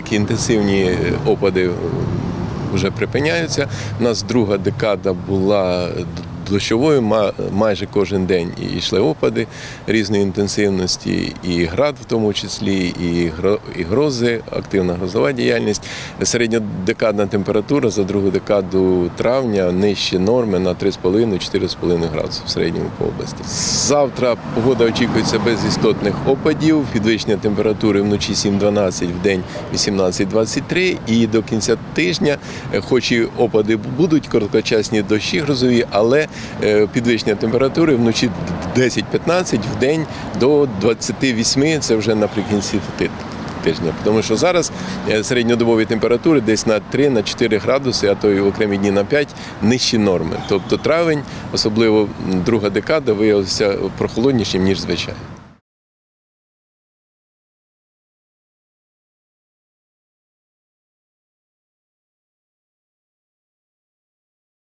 Такі інтенсивні опади вже припиняються. У нас друга декада була дощовою, ма- майже кожен день і йшли опади різної інтенсивності, і град в тому числі, і гро- грози, активна грозова діяльність. Середньодекадна температура за другу декаду травня нижче норми на 3,5-4,5 градуси в середньому по області. Завтра погода очікується без істотних опадів, підвищення температури вночі 7-12, в день 18-23. І до кінця тижня, е, хоч і опади будуть, короткочасні дощі грозові, але підвищення температури вночі 10-15, в день до 28, це вже наприкінці ти- тижня. Тому що зараз е, середньодобові температури десь на 3-4 градуси, а то й в окремі дні на 5 нижчі норми. Тобто травень, особливо друга декада, виявився прохолоднішим, ніж звичайно.